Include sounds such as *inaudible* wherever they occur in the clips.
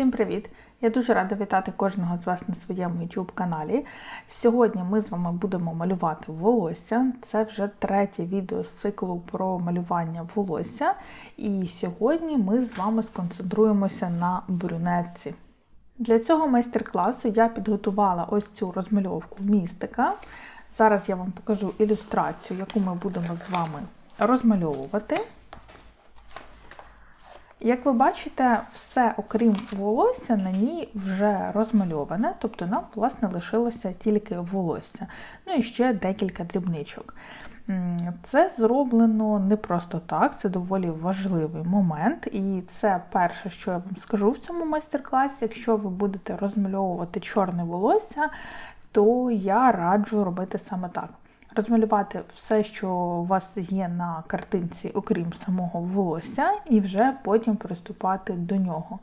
Всім привіт! Я дуже рада вітати кожного з вас на своєму YouTube каналі. Сьогодні ми з вами будемо малювати волосся. Це вже третє відео з циклу про малювання волосся. І сьогодні ми з вами сконцентруємося на брюнетці. Для цього майстер-класу я підготувала ось цю розмальовку містика. Зараз я вам покажу ілюстрацію, яку ми будемо з вами розмальовувати. Як ви бачите, все, окрім волосся, на ній вже розмальоване, тобто нам, власне, лишилося тільки волосся. Ну і ще декілька дрібничок. Це зроблено не просто так, це доволі важливий момент. І це перше, що я вам скажу в цьому майстер-класі. Якщо ви будете розмальовувати чорне волосся, то я раджу робити саме так розмалювати все, що у вас є на картинці, окрім самого волосся, і вже потім приступати до нього.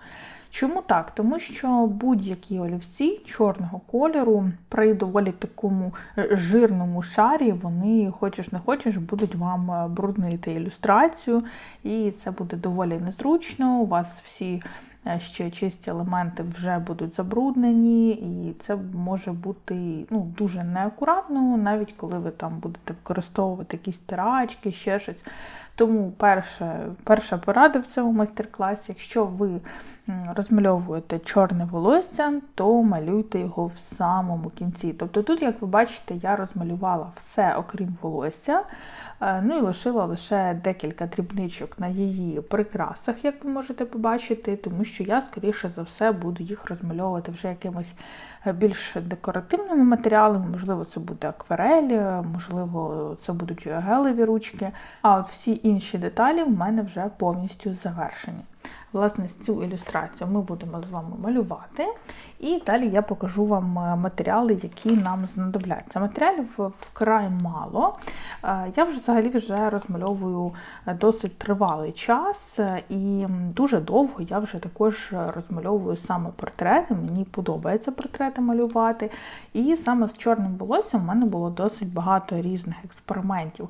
Чому так? Тому що будь-які олівці чорного кольору при доволі такому жирному шарі, вони, хочеш не хочеш, будуть вам бруднити ілюстрацію, і це буде доволі незручно. У вас всі Е, ще чисті елементи вже будуть забруднені, і це може бути ну, дуже неакуратно, навіть коли ви там будете використовувати якісь тирачки, ще щось. Тому перша, перша порада в цьому майстер-класі, якщо ви розмальовуєте чорне волосся, то малюйте його в самому кінці. Тобто тут, як ви бачите, я розмалювала все, окрім волосся. Е, ну і лишила лише декілька дрібничок на її прикрасах, як ви можете побачити, тому що я, скоріше за все, буду їх розмальовувати вже якимось е, більш декоративними матеріалами, можливо, це буде акварель, можливо, це будуть гелеві ручки. А от всі інші деталі в мене вже повністю завершені. Власне, цю ілюстрацію ми будемо з вами малювати. І далі я покажу вам е, матеріали, які нам знадобляться. Матеріалів вкрай мало. Е, я вже взагалі вже розмальовую е, досить тривалий час, і дуже довго я вже також розмальовую саме портрети. Мені подобається портрети малювати. І саме з чорним волоссям в мене було досить багато різних експериментів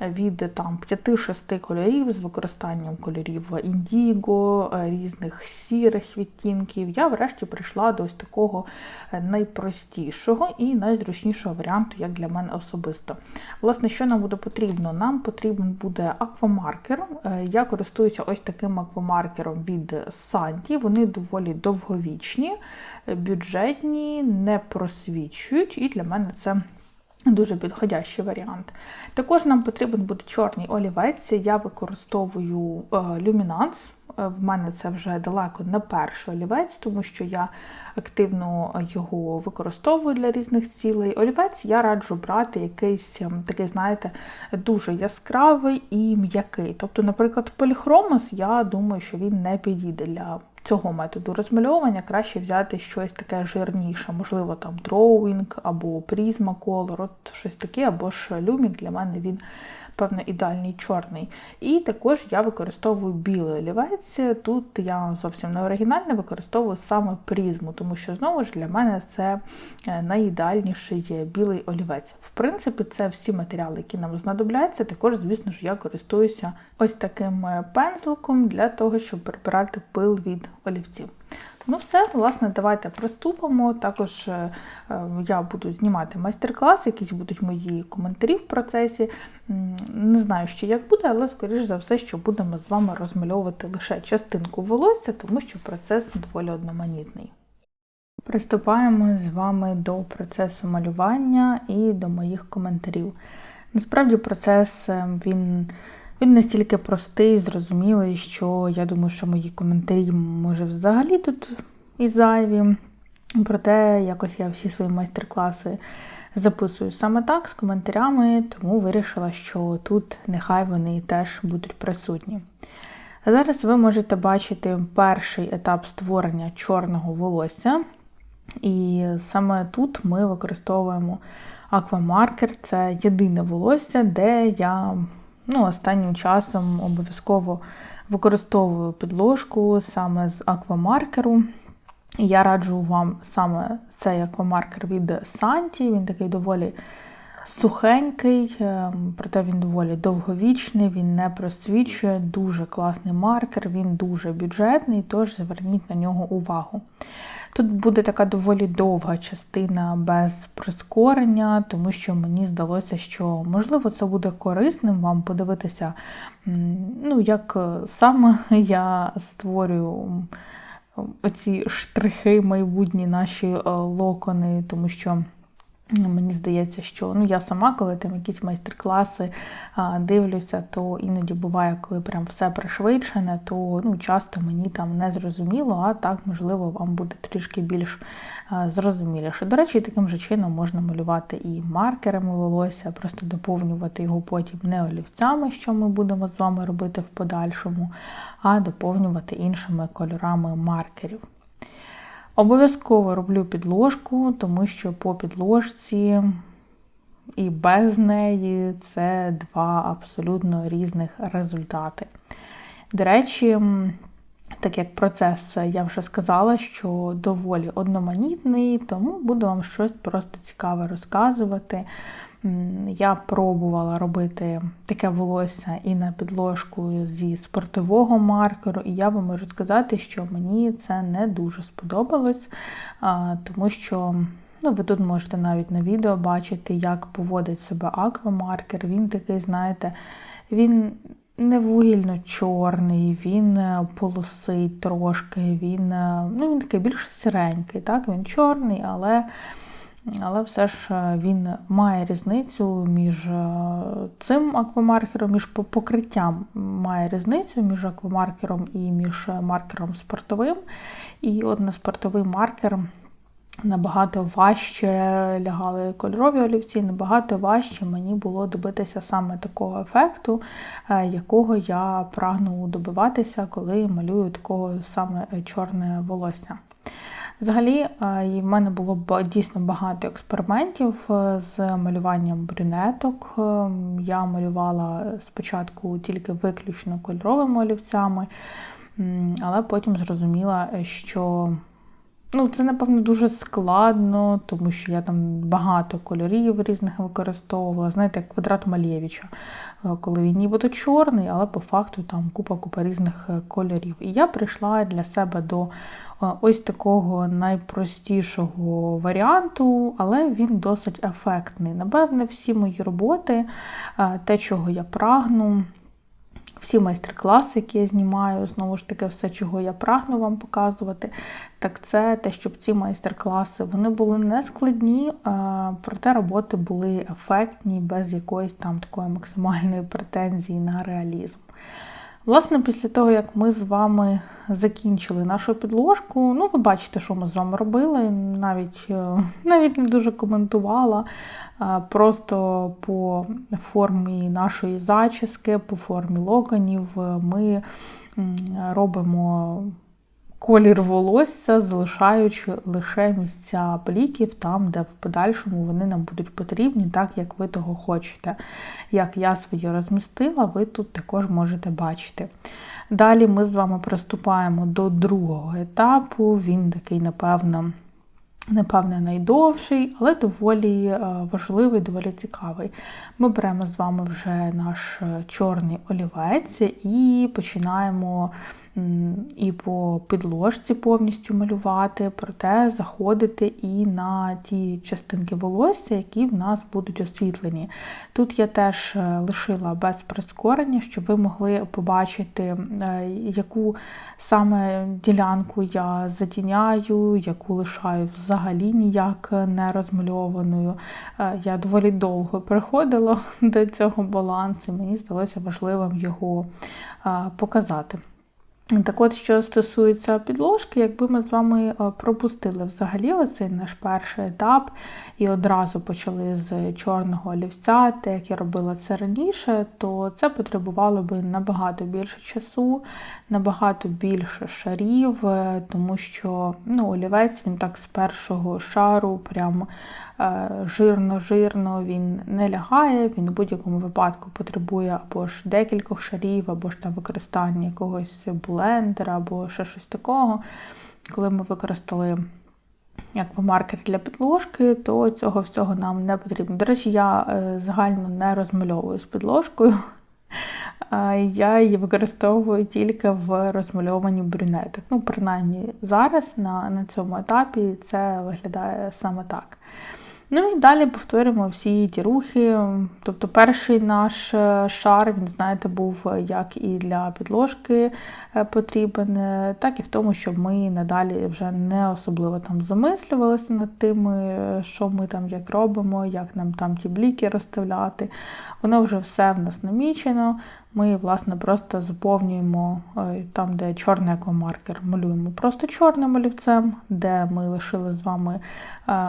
від там 5-6 кольорів з використанням кольорів індіго, різних сірих відтінків. Я врешті прийшла до ось такого е, найпростішого і найзручнішого варіанту, як для мене особисто. Власне, що нам буде потрібно? Нам потрібен буде аквамаркер. Е, я користуюся ось таким аквамаркером від Санті. Вони доволі довговічні, бюджетні, не просвічують, і для мене це. Дуже підходящий варіант. Також нам потрібен буде чорний олівець. Я використовую е, люмінанс. Е, в мене це вже далеко не перший олівець, тому що я активно його використовую для різних цілей. Олівець я раджу брати якийсь ем, такий, знаєте, дуже яскравий і м'який. Тобто, наприклад, поліхромос, я думаю, що він не підійде для цього методу розмальовування краще взяти щось таке жирніше, можливо, там дроуінг або призма колор, от щось таке, або ж люмік для мене він певно, ідеальний чорний. І також я використовую білий олівець. Тут я зовсім не оригінально використовую саме призму, тому що, знову ж, для мене це е, найідеальніший білий олівець. В принципі, це всі матеріали, які нам знадобляться. Також, звісно ж, я користуюся ось таким е, пензликом для того, щоб прибирати пил від олівців. Ну, все, власне, давайте приступимо. Також е, е, я буду знімати майстер-клас, якісь будуть мої коментарі в процесі. Не знаю, ще як буде, але, скоріш за все, що будемо з вами розмальовувати лише частинку волосся, тому що процес доволі одноманітний. Приступаємо з вами до процесу малювання і до моїх коментарів. Насправді, процес е, він він настільки простий, зрозумілий, що я думаю, що мої коментарі, може, взагалі тут і зайві. Проте якось я всі свої майстер-класи записую саме так, з коментарями, тому вирішила, що тут нехай вони теж будуть присутні. Зараз ви можете бачити перший етап створення чорного волосся. І саме тут ми використовуємо аквамаркер це єдине волосся, де я Ну, Останнім часом обов'язково використовую підложку саме з аквамаркеру. Я раджу вам саме цей аквамаркер від Санті. Він такий доволі сухенький, е, проте він доволі довговічний, він не просвічує, дуже класний маркер, він дуже бюджетний, тож зверніть на нього увагу. Тут буде така доволі довга частина без прискорення, тому що мені здалося, що можливо це буде корисним вам подивитися, ну, як саме *laughs* я створюю оці штрихи, майбутні наші е, локони, тому що. Мені здається, що ну я сама, коли там якісь майстер-класи дивлюся, то іноді буває, коли прям все пришвидшене, то ну, часто мені там не зрозуміло, а так, можливо, вам буде трішки більш зрозуміліше. До речі, таким же чином можна малювати і маркерами волосся, просто доповнювати його потім не олівцями, що ми будемо з вами робити в подальшому, а доповнювати іншими кольорами маркерів. Обов'язково роблю підложку, тому що по підложці і без неї це два абсолютно різних результати. До речі, так як процес я вже сказала, що доволі одноманітний, тому буду вам щось просто цікаве розказувати. Я пробувала робити таке волосся і на підложку зі спортивого маркеру, і я вам можу сказати, що мені це не дуже сподобалось, тому що ну, ви тут можете навіть на відео бачити, як поводить себе аквамаркер. Він такий, знаєте, він не вугільно-чорний, він полосить трошки, він ну, він такий більш сиренький. так, Він чорний, але але все ж е, він має різницю між е, цим аквамаркером, між покриттям має різницю між аквамаркером і між маркером спортовим. І от на спортовий маркер набагато важче лягали кольорові олівці, набагато важче мені було добитися саме такого ефекту, е, якого я прагну добиватися, коли малюю такого саме чорне волосся. Взагалі, е, в мене було дійсно багато експериментів е, з малюванням брюнеток. Е, я малювала спочатку тільки виключно кольоровими олівцями, але потім зрозуміла, що Ну, це, напевно, дуже складно, тому що я там багато кольорів різних використовувала. Знаєте, як квадрат Малєвича, коли він нібито чорний, але по факту там купа-купа різних кольорів. І я прийшла для себе до ось такого найпростішого варіанту, але він досить ефектний. Напевне, всі мої роботи, те, чого я прагну. Всі майстер-класи, які я знімаю, знову ж таки, все, чого я прагну вам показувати, так це те, щоб ці майстер-класи вони були не складні, проте роботи були ефектні, без якоїсь там такої максимальної претензії на реалізм. Власне, після того, як ми з вами закінчили нашу підложку, ну, ви бачите, що ми з вами робили, навіть е, навіть не дуже коментувала. Просто по формі нашої зачіски, по формі локонів ми робимо колір волосся, залишаючи лише місця пліків там, де в подальшому вони нам будуть потрібні, так як ви того хочете. Як я своє розмістила, ви тут також можете бачити. Далі ми з вами приступаємо до другого етапу, він такий, напевно, Напевне, найдовший, але доволі е, важливий, доволі цікавий. Ми беремо з вами вже наш е, чорний олівець і починаємо і по підложці повністю малювати, проте заходити і на ті частинки волосся, які в нас будуть освітлені. Тут я теж е, лишила без прискорення, щоб ви могли побачити, е, яку саме ділянку я затіняю, яку лишаю взагалі ніяк не розмальованою. Е, я доволі довго приходила *laughs* до цього балансу, мені здалося важливим його показати. Так от, що стосується підложки, якби ми з вами е, пропустили взагалі оцей наш перший етап і одразу почали з чорного олівця, так як я робила це раніше, то це потребувало би набагато більше часу, набагато більше шарів, е, тому що ну, олівець він так з першого шару прям Е, жирно-жирно він не лягає, він у будь-якому випадку потребує або ж декількох шарів, або ж там використання якогось блендера, або ще щось такого. Коли ми використали як маркер для підложки, то цього всього нам не потрібно. До речі, я е, загально не розмальовую з підложкою. *laughs* Я її використовую тільки в розмальованні брюнетах. Ну, принаймні зараз на, на цьому етапі це виглядає саме так. Ну і далі повторюємо всі ті рухи. Тобто перший наш е, шар, він, знаєте, був як і для підложки е, потрібен, е, так і в тому, щоб ми надалі вже не особливо там замислювалися над тим, що ми там як робимо, як нам там ті бліки розставляти. Воно вже все в нас намічено. Ми, власне, просто заповнюємо там, де чорний екомаркер, малюємо просто чорним олівцем, де ми лишили з вами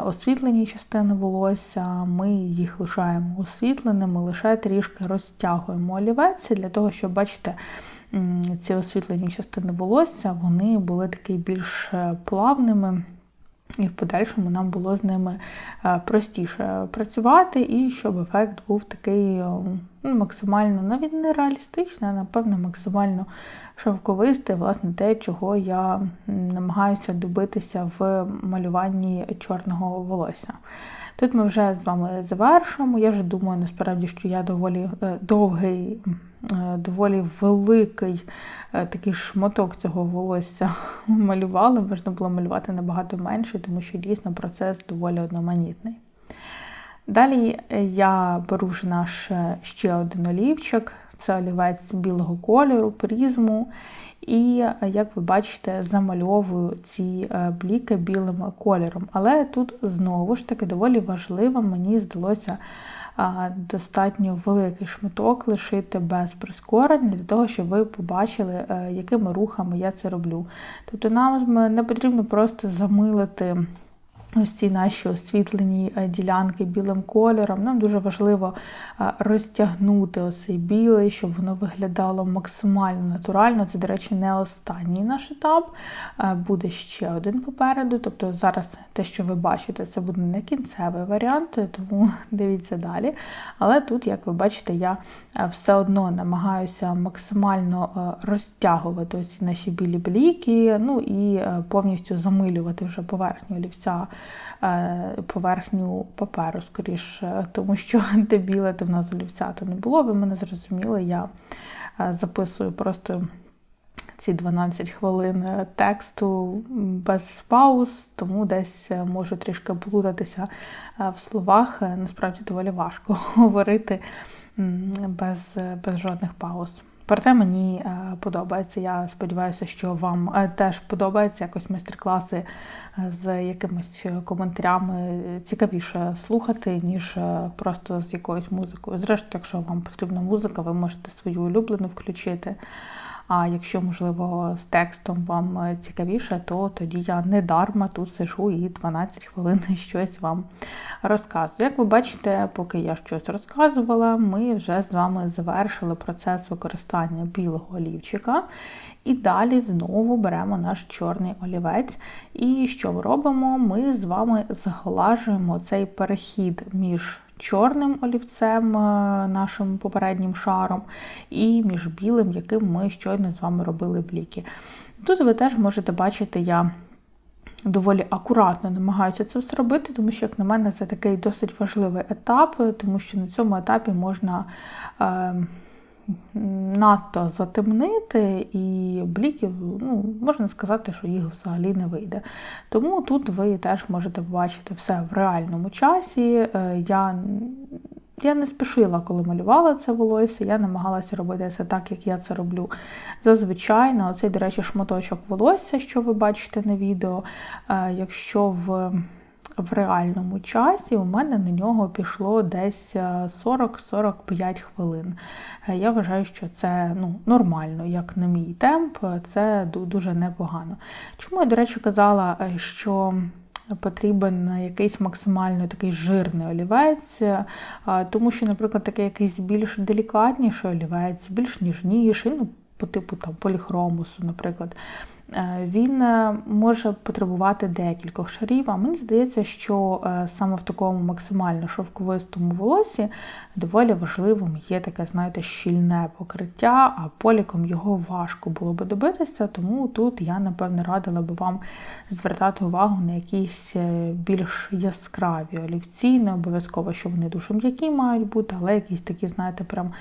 освітлені частини волосся, ми їх лишаємо освітленими, лише трішки розтягуємо олівець для того, щоб, бачите, ці освітлені частини волосся вони були такі більш е, плавними. І в подальшому нам було з ними е, простіше працювати, і щоб ефект був такий ну, максимально, навіть не реалістичний, а напевно, максимально шовковистий, власне, те, чого я намагаюся добитися в малюванні чорного волосся. Тут ми вже з вами завершуємо. Я вже думаю, насправді, що я доволі е, довгий, е, доволі великий е, такий шматок цього волосся *laughs* малювала. Можна було малювати набагато менше, тому що дійсно процес доволі одноманітний. Далі я беру вже наш ще один олівчик, це олівець білого кольору, призму. І, як ви бачите, замальовую ці е, бліки білим кольором. Але тут знову ж таки доволі важливо, мені здалося достатньо великий шматок лишити без прискорення, для того, щоб ви побачили, е, якими рухами я це роблю. Тобто нам не потрібно просто замилити. Ось ці наші освітлені е, ділянки білим кольором. Нам дуже важливо е, розтягнути оцей білий, щоб воно виглядало максимально натурально. Це, до речі, не останній наш етап. Е, буде ще один попереду. Тобто зараз те, що ви бачите, це буде не кінцевий варіант, тому *laughs* дивіться далі. Але тут, як ви бачите, я все одно намагаюся максимально розтягувати оці наші білі бліки, ну і повністю замилювати вже поверхню олівця. Е, поверхню паперу, скоріше, тому що *laughs* де біле, то в нас олівця то не було. Ви мене зрозуміли, я е, записую просто. Ці 12 хвилин тексту без пауз, тому десь можу трішки плутатися е, в словах. Насправді доволі важко *laughs* говорити без, без жодних пауз. Проте мені е, подобається. Я сподіваюся, що вам е, теж подобається якось майстер-класи е, з якимись коментарями цікавіше слухати, ніж просто з якоюсь музикою. Зрештою, якщо вам потрібна музика, ви можете свою улюблену включити. А якщо, можливо, з текстом вам е, цікавіше, то тоді я не дарма тут сижу і 12 хвилин *laughs* щось вам розказую. Як ви бачите, поки я щось розказувала, ми вже з вами завершили процес використання білого олівчика. І далі знову беремо наш чорний олівець. І що ми робимо? Ми з вами зглажуємо цей перехід між чорним олівцем, е, нашим попереднім шаром, і між білим, яким ми щойно з вами робили бліки. Тут ви теж можете бачити, я доволі акуратно намагаюся це все робити, тому що, як на мене, це такий досить важливий етап, тому що на цьому етапі можна. Е, надто затемнити, і бліків, ну, можна сказати, що їх взагалі не вийде. Тому тут ви теж можете побачити все в реальному часі. Е, я я не спішила, коли малювала це волосся, я намагалася робити це так, як я це роблю зазвичай. Оцей, до речі, шматочок волосся, що ви бачите на відео. Е, якщо в в реальному часі у мене на нього пішло десь 40-45 е, хвилин. Е, я вважаю, що це ну, нормально, як на мій темп, це дуже непогано. Чому я, до речі, казала, е, що Потрібен якийсь максимально такий жирний олівець, тому що, наприклад, такий якийсь більш делікатніший олівець, більш ніжніший, ну, по типу там поліхромусу, наприклад, він е, може потребувати декількох шарів. А мені здається, що е, саме в такому максимально шовковистому волосі доволі важливим є таке, знаєте, щільне покриття, а поліком його важко було би добитися, тому тут я, напевне, радила би вам звертати увагу на якісь е, більш яскраві олівці. Не обов'язково, що вони дуже м'які мають бути, але якісь такі, знаєте, прям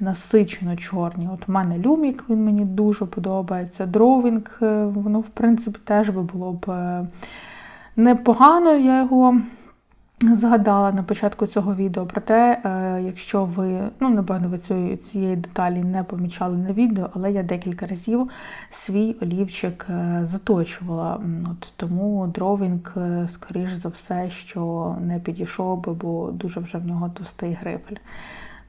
насичено чорні. От у мене люмік, він мені дуже подобається. Дровінг, е, воно, в принципі, теж було б е, непогано, я його. Згадала на початку цього відео, проте, е, якщо ви, ну, напевно, ви цієї, цієї деталі не помічали на відео, але я декілька разів свій олівчик е, заточувала. От, тому дровінг, скоріш за все, що не підійшов би, бо дуже вже в нього товстий грифель.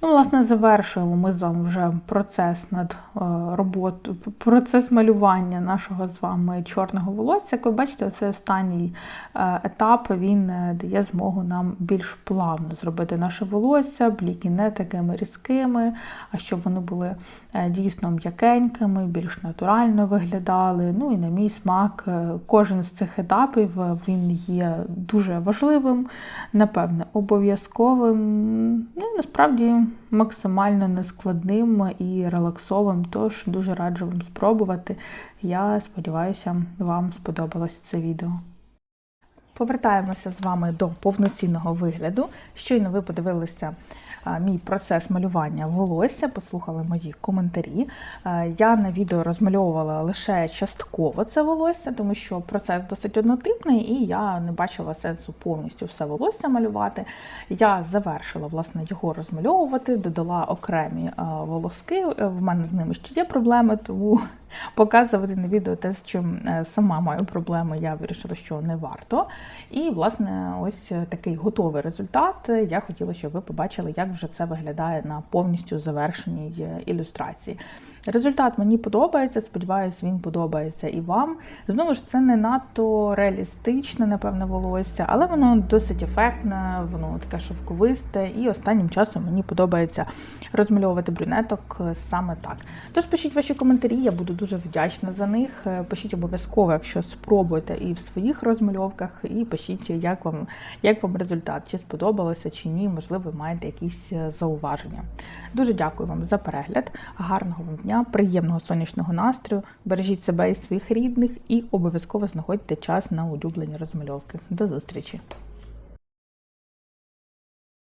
Ну, власне, завершуємо ми з вами вже процес над е, роботою, процес малювання нашого з вами чорного волосся. Як ви бачите, це останній е, етап, він е, дає змогу нам більш плавно зробити наше волосся, бліки не такими різкими, а щоб вони були дійсно м'якенькими, більш натурально виглядали. Ну і на мій смак, кожен з цих етапів він є дуже важливим, напевне, обов'язковим. Ну і насправді максимально нескладним і релаксовим. Тож дуже раджу вам спробувати. Я сподіваюся, вам сподобалось це відео. Повертаємося з вами до повноцінного вигляду. Щойно ви подивилися мій процес малювання волосся, послухали мої коментарі. Я на відео розмальовувала лише частково це волосся, тому що процес досить однотипний, і я не бачила сенсу повністю все волосся малювати. Я завершила власне його розмальовувати, додала окремі волоски. В мене з ними ще є проблеми, тому показувати на відео те, з чим е, сама маю проблеми, я вирішила, що не варто. І, власне, ось такий готовий результат. Я хотіла, щоб ви побачили, як вже це виглядає на повністю завершеній е, ілюстрації. Результат мені подобається, сподіваюся, він подобається і вам. Знову ж, це не надто реалістичне, напевне, волосся, але воно досить ефектне, воно таке шовковисте, і останнім часом мені подобається розмальовувати брюнеток саме так. Тож пишіть ваші коментарі, я буду дуже вдячна за них. Пишіть обов'язково, якщо спробуєте і в своїх розмальовках, і пишіть, як вам, як вам результат, чи сподобалося, чи ні, можливо, ви маєте якісь зауваження. Дуже дякую вам за перегляд, гарного вам дня, приємного сонячного настрою, бережіть себе і своїх рідних, і обов'язково знаходьте час на улюблені розмальовки. До зустрічі!